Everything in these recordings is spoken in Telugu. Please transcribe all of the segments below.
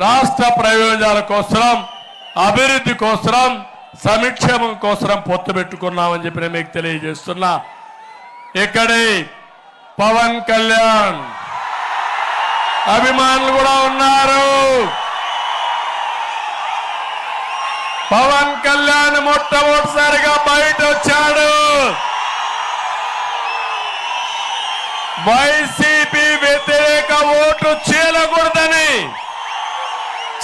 రాష్ట్ర ప్రయోజనాల కోసం అభివృద్ధి కోసం సంక్షేమం కోసం పొత్తు పెట్టుకున్నామని చెప్పి నేను మీకు తెలియజేస్తున్నా. ఇక్కడే పవన్ కళ్యాణ్. అభిమానులు కూడా ఉన్నారు. పవన్ కళ్యాణ్ మొట్టమొదటిసారిగా బయట వచ్చాడు వైసీపీ వ్యతిరేక ఓటు చీలకూడదని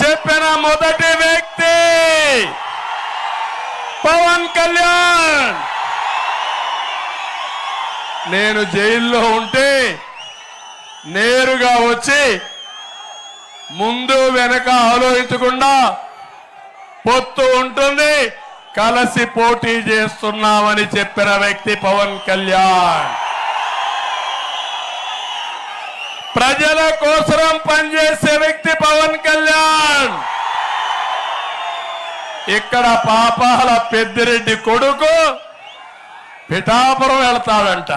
చెప్పిన మొదటి వ్యక్తి. పవన్ కళ్యాణ్. నేను జైల్లో ఉంటే నేరుగా వచ్చి ముందు వెనక ఆలోచించకుండా పొత్తు ఉంటుంది కలిసి పోటీ చేస్తున్నామని చెప్పిన వ్యక్తి పవన్ కళ్యాణ్. ప్రజల కోసరం పనిచేసే వ్యక్తి పవన్ కళ్యాణ్. ఇక్కడ పాపాల పెద్దిరెడ్డి కొడుకు పిఠాపురం వెళ్తాడంట.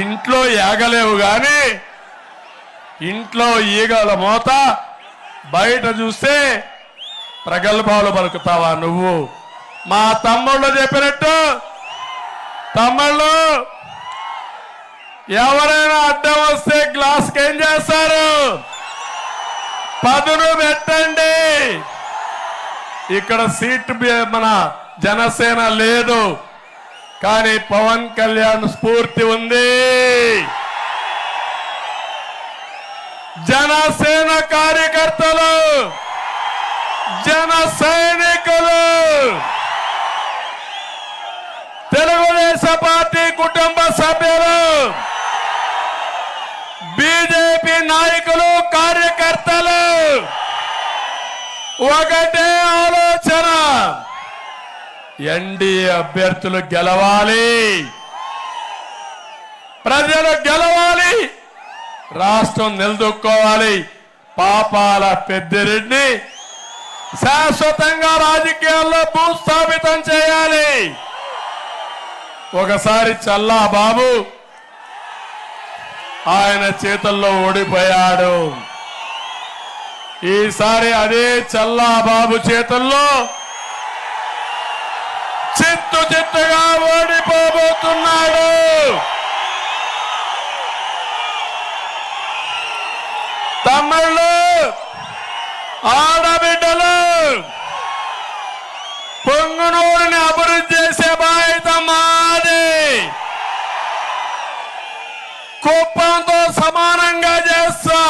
ఇంట్లో ఏగలేవు గాని ఇంట్లో ఈగల మోత బయట చూస్తే ప్రగల్భాలు పలుకుతావా నువ్వు? మా తమ్ముళ్ళు చెప్పినట్టు తమ్ముళ్ళు ఎవరైనా అడ్డం వస్తే గ్లాస్కి ఏం చేస్తారు? పదును పెట్టండి. ఇక్కడ సీట్ మన జనసేన లేదు. కానీ పవన్ కళ్యాణ్ స్ఫూర్తి ఉంది. జనసేన కార్యకర్తలు జన సైనికులు తెలుగుదేశం పార్టీ కుటుంబ సభ్యులు బీజేపీ నాయకులు కార్యకర్తలు ఒకటే ఆలోచన. ఎన్డీఏ అభ్యర్థులు గెలవాలి. ప్రజలు గెలవాలి. రాష్ట్రం నిలదొక్కోవాలి. పాపాల పెద్దిరెడ్డిని శాశ్వతంగా రాజకీయాల్లో భూస్థాపితం చేయాలి. ఒకసారి చల్లా బాబు. ఆయన చేతుల్లో ఓడిపోయాడు. ఈసారి అదే చల్లాబాబు చేతుల్లో చిత్తు చిత్తుగా ఓడిపోబోతున్నాడు. తమ్ముళ్ళు ఆడబిడ్డలు పొంగునూరుని అభివృద్ధి చేసే బాధ్యత మాది. కుప్పంతో సమానంగా చేస్తా.